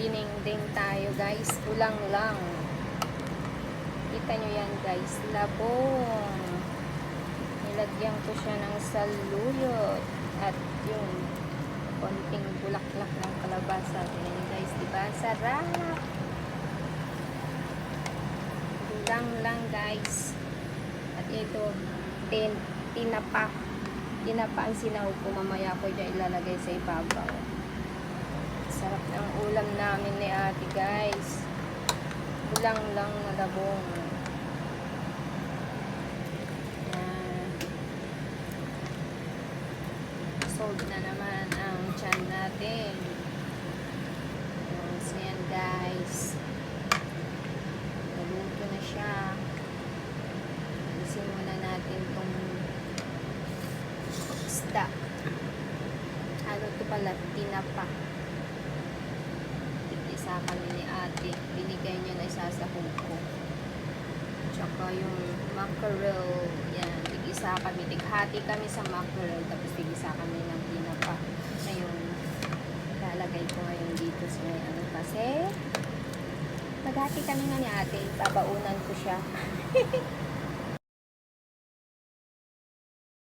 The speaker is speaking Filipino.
Dinengdeng tayo guys. Kulang lang. Kita nyo yan guys. Labong. Nilagyan ko siya ng saluyot. At yung konting bulaklak ng kalabasa. Nyo guys. Diba? Sarap. Kulang lang guys. At ito, tin, tinapa. Tinapa ang sinahog ko. Mamaya ko dyan ilalagay sa ibabaw. Ulam namin ni ate guys. Kulang lang na labong. Yan. Sold na naman ang chan natin. So yan guys. Naluto na siya. Alisin muna natin tong isda. Ano to pala? Tinapa. Isa kami ni ate. Binigay niya na isa sa ko. Tsaka yung mackerel. Yan. Tig-isa kami. Tighati kami sa mackerel. Tapos tig-isa kami ng tinapa. Ngayon, lalagay ko ngayon dito sa may ano kasi Maghati kami nga ni ate. Babaunan ko siya.